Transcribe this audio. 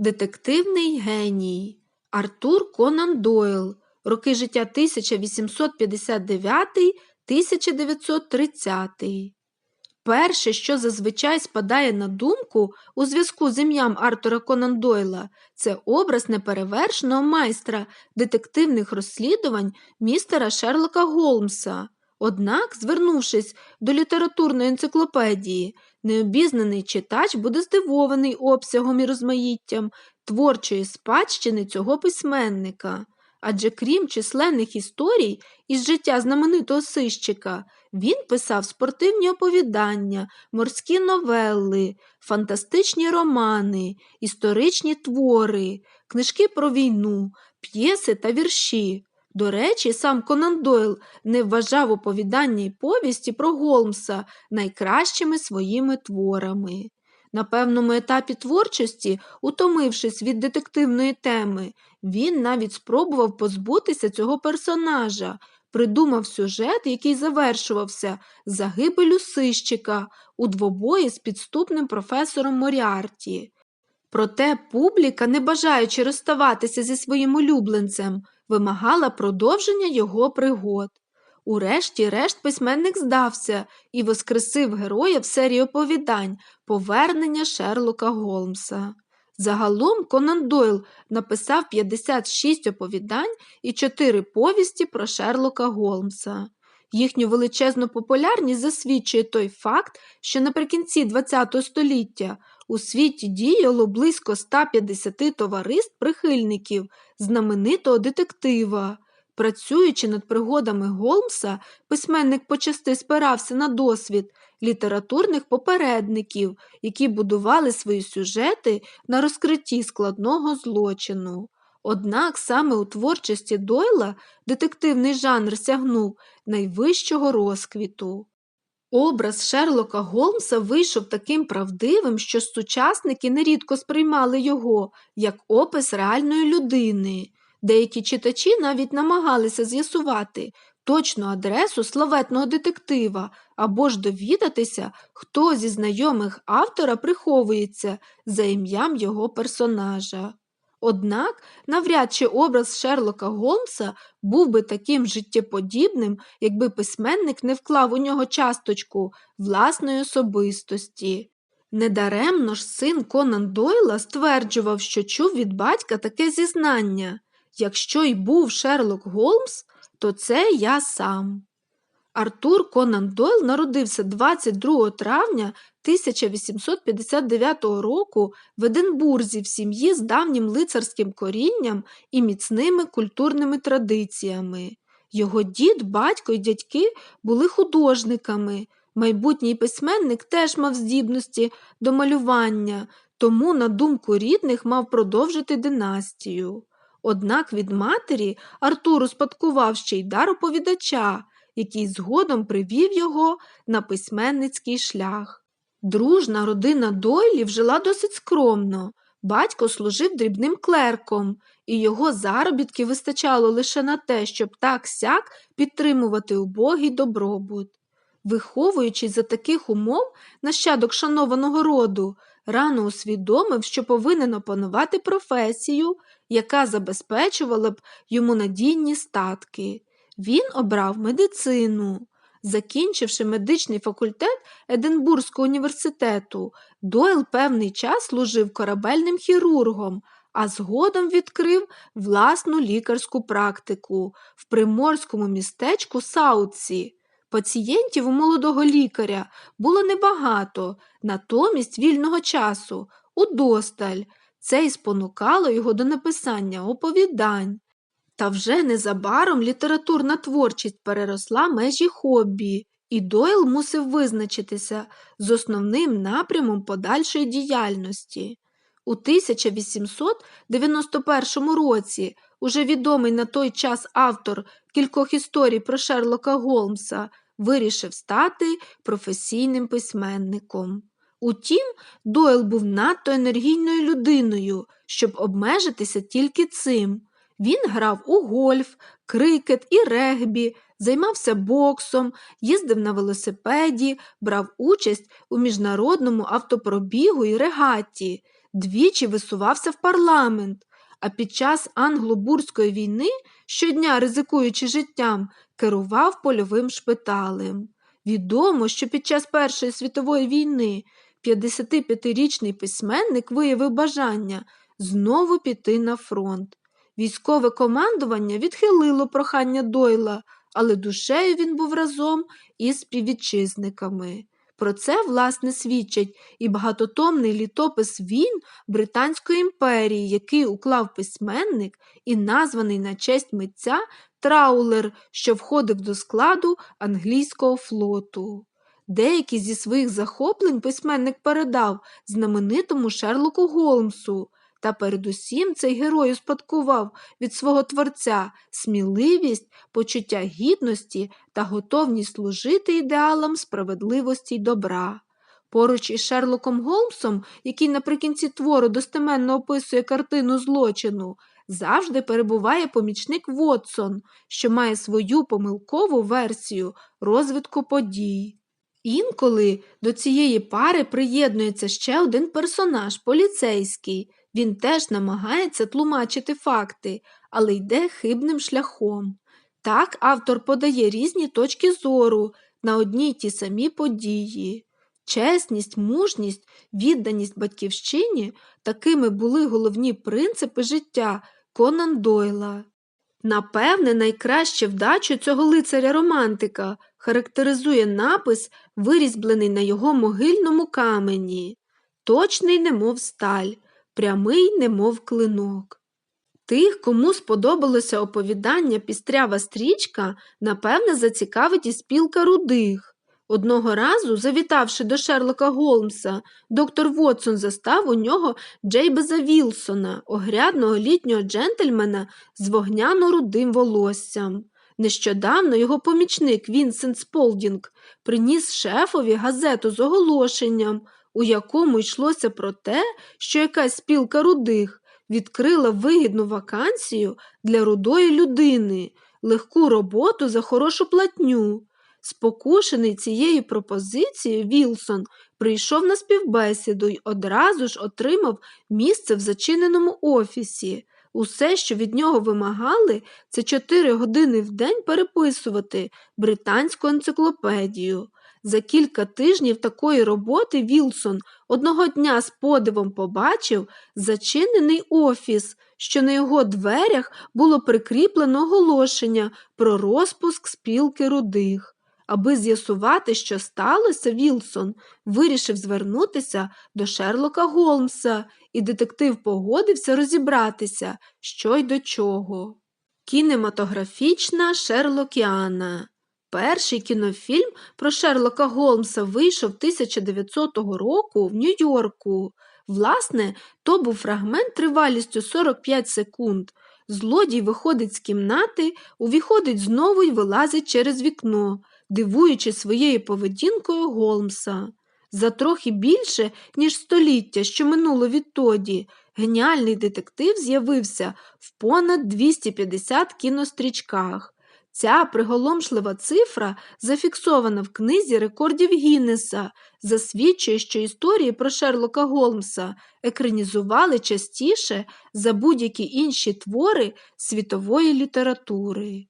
Детективний геній Артур Конан Дойл. Роки життя 1859-1930. Перше, що зазвичай спадає на думку у зв'язку з ім'ям Артура Конан Дойла, це образ неперевершеного майстра детективних розслідувань містера Шерлока Голмса. Однак, звернувшись до літературної енциклопедії, необізнаний читач буде здивований обсягом і розмаїттям творчої спадщини цього письменника. Адже крім численних історій із життя знаменитого сищика, він писав спортивні оповідання, морські новели, фантастичні романи, історичні твори, книжки про війну, п'єси та вірші. До речі, сам Конан Дойл не вважав оповідання й повісті про Голмса найкращими своїми творами. На певному етапі творчості, утомившись від детективної теми, він навіть спробував позбутися цього персонажа, придумав сюжет, який завершувався загибелю сищика у двобої з підступним професором Моріарті. Проте публіка, не бажаючи розставатися зі своїм улюбленцем, вимагала продовження його пригод. Урешті-решт письменник здався і воскресив героя в серії оповідань Повернення Шерлока Голмса. Загалом Конан Дойл написав 56 оповідань і 4 повісті про Шерлока Голмса. Їхню величезну популярність засвідчує той факт, що наприкінці ХХ століття у світі діяло близько 150 товариств прихильників знаменитого детектива. Працюючи над пригодами Голмса, письменник почасти спирався на досвід літературних попередників, які будували свої сюжети на розкритті складного злочину. Однак саме у творчості Дойла детективний жанр сягнув найвищого розквіту. Образ Шерлока Голмса вийшов таким правдивим, що сучасники нерідко сприймали його як опис реальної людини. Деякі читачі навіть намагалися з'ясувати точну адресу славетного детектива або ж довідатися, хто зі знайомих автора приховується за ім'ям його персонажа. Однак навряд чи образ Шерлока Голмса був би таким життєподібним, якби письменник не вклав у нього часточку власної особистості. Недаремно ж син Конан Дойла стверджував, що чув від батька таке зізнання якщо й був Шерлок Голмс, то це я сам. Артур Конан Дойл народився 22 травня 1859 року в Единбурзі в сім'ї з давнім лицарським корінням і міцними культурними традиціями. Його дід, батько і дядьки були художниками. Майбутній письменник теж мав здібності до малювання, тому, на думку рідних, мав продовжити династію. Однак від матері Артур успадкував ще й дар оповідача, який згодом привів його на письменницький шлях. Дружна родина Дойлів жила досить скромно. Батько служив дрібним клерком, і його заробітки вистачало лише на те, щоб так сяк підтримувати убогий добробут. Виховуючись за таких умов, нащадок шанованого роду рано усвідомив, що повинен опанувати професію, яка забезпечувала б йому надійні статки. Він обрав медицину. Закінчивши медичний факультет Единбурзького університету, Дойл певний час служив корабельним хірургом, а згодом відкрив власну лікарську практику в приморському містечку Саутсі. Пацієнтів у молодого лікаря було небагато, натомість вільного часу удосталь. Це й спонукало його до написання оповідань. Та вже незабаром літературна творчість переросла межі хобі, і Дойл мусив визначитися з основним напрямом подальшої діяльності. У 1891 році уже відомий на той час автор кількох історій про Шерлока Голмса вирішив стати професійним письменником. Утім, Дойл був надто енергійною людиною, щоб обмежитися тільки цим. Він грав у гольф, крикет і регбі, займався боксом, їздив на велосипеді, брав участь у міжнародному автопробігу і регаті. двічі висувався в парламент, а під час англо-бурської війни, щодня ризикуючи життям, керував польовим шпиталем. Відомо, що під час Першої світової війни 55-річний письменник виявив бажання знову піти на фронт. Військове командування відхилило прохання Дойла, але душею він був разом із співвітчизниками. Про це, власне, свідчить і багатотомний літопис війн Британської імперії, який уклав письменник і названий на честь митця Траулер, що входив до складу англійського флоту. Деякі зі своїх захоплень письменник передав знаменитому Шерлоку Голмсу, та передусім цей герой успадкував від свого творця сміливість, почуття гідності та готовність служити ідеалам справедливості й добра. Поруч із Шерлоком Голмсом, який наприкінці твору достеменно описує картину злочину, завжди перебуває помічник Вотсон, що має свою помилкову версію розвитку подій. Інколи до цієї пари приєднується ще один персонаж поліцейський. Він теж намагається тлумачити факти, але йде хибним шляхом. Так автор подає різні точки зору на одні й ті самі події. Чесність, мужність, відданість батьківщині такими були головні принципи життя Конан Дойла. Напевне, найкраще вдачу цього лицаря романтика характеризує напис, вирізблений на його могильному камені, точний, немов сталь, прямий, немов клинок. Тих, кому сподобалося оповідання Пістрява стрічка, напевне, зацікавить і спілка рудих. Одного разу, завітавши до Шерлока Голмса, доктор Вотсон застав у нього Джейбеза Вілсона, огрядного літнього джентльмена з вогняно-рудим волоссям. Нещодавно його помічник Вінсент Сполдінг приніс шефові газету з оголошенням, у якому йшлося про те, що якась спілка рудих відкрила вигідну вакансію для рудої людини, легку роботу за хорошу платню. Спокушений цією пропозицією, Вілсон прийшов на співбесіду й одразу ж отримав місце в зачиненому офісі. Усе, що від нього вимагали, це чотири години в день переписувати британську енциклопедію. За кілька тижнів такої роботи Вілсон одного дня з подивом побачив зачинений офіс, що на його дверях було прикріплено оголошення про розпуск спілки рудих. Аби з'ясувати, що сталося, Вілсон вирішив звернутися до Шерлока Голмса, і детектив погодився розібратися, що й до чого. Кінематографічна Шерлокіана Перший кінофільм про Шерлока Голмса вийшов 1900 року в Нью-Йорку. Власне, то був фрагмент тривалістю 45 секунд. Злодій виходить з кімнати, увіходить знову й вилазить через вікно, дивуючи своєю поведінкою Голмса. За трохи більше, ніж століття, що минуло відтоді, геніальний детектив з'явився в понад 250 кінострічках. Ця приголомшлива цифра, зафіксована в книзі рекордів Гіннеса, засвідчує, що історії про Шерлока Голмса екранізували частіше за будь-які інші твори світової літератури.